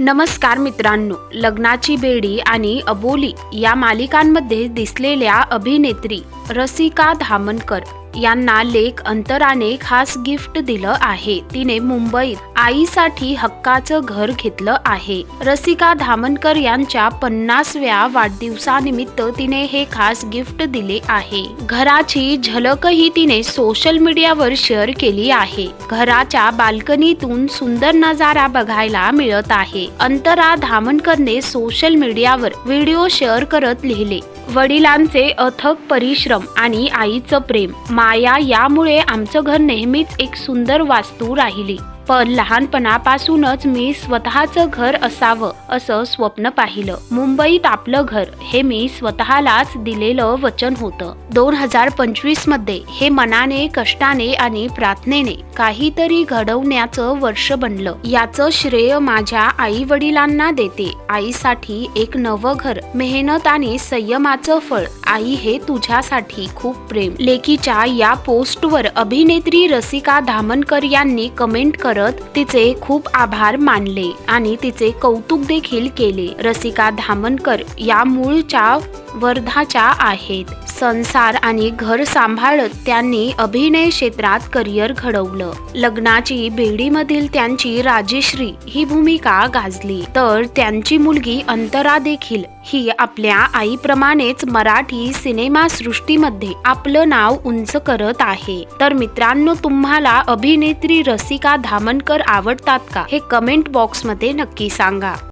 नमस्कार मित्रांनो लग्नाची बेडी आणि अबोली या मालिकांमध्ये दिसलेल्या अभिनेत्री रसिका धामणकर यांना लेख अंतराने खास गिफ्ट दिलं आहे. तिने मुंबईत आईसाठी हक्काचं घर घेतलं आहे. रसिका धामणकर यांच्या पन्नासव्या वाढदिवसानिमित्त तिने हे खास गिफ्ट दिले आहे. घराची झलकही तिने सोशल मीडियावर शेअर केली आहे. घराच्या बाल्कनीतून सुंदर नजारा बघायला मिळत आहे. अंतरा धामणकरने सोशल मीडियावर व्हिडिओ शेअर करत लिहिले. वडिलांचे अथक परिश्रम आणि आईचं प्रेम. माया यामुळे आमचं घर नेहमीच एक सुंदर वास्तू राहिली. पण लहानपणापासूनच मी स्वतःचं घर असावं असं स्वप्न पाहिलं. मुंबईत आपलं घर हे मी स्वतःलाच दिलेलं वचन होतं. दोन हजार पंचवीसमध्ये हे मनाने कष्टाने आणि प्रार्थनेने काहीतरी घडवण्याचं वर्ष बनलं. याचं श्रेय माझ्या आई वडिलांना देते. आईसाठी एक नवं घर मेहनत आणि संयमाचं फळ. आई हे तुझ्यासाठी खूप प्रेम. लेकीच्या या पोस्टवर अभिनेत्री रसिका धामणकर यांनी कमेंट करत तिचे खूप आभार मानले आणि तिचे कौतुक देखील केले. रसिका धामणकर या मूळच्या वर्धाच्या आहेत. संसार आणि घर सांभाळत त्यांनी अभिनय क्षेत्रात करिअर घडवलं. लग्नाची बेडीमधील त्यांची राजेश्री ही भूमिका गाजली. तर त्यांची मुलगी अंतरा देखील ही आपल्या आईप्रमाणेच मराठी सिनेमा सृष्टीमध्ये आपलं नाव उंच करत आहे. तर मित्रांनो तुम्हाला अभिनेत्री रसिका धामणकर आवडतात का हे कमेंट बॉक्समध्ये नक्की सांगा.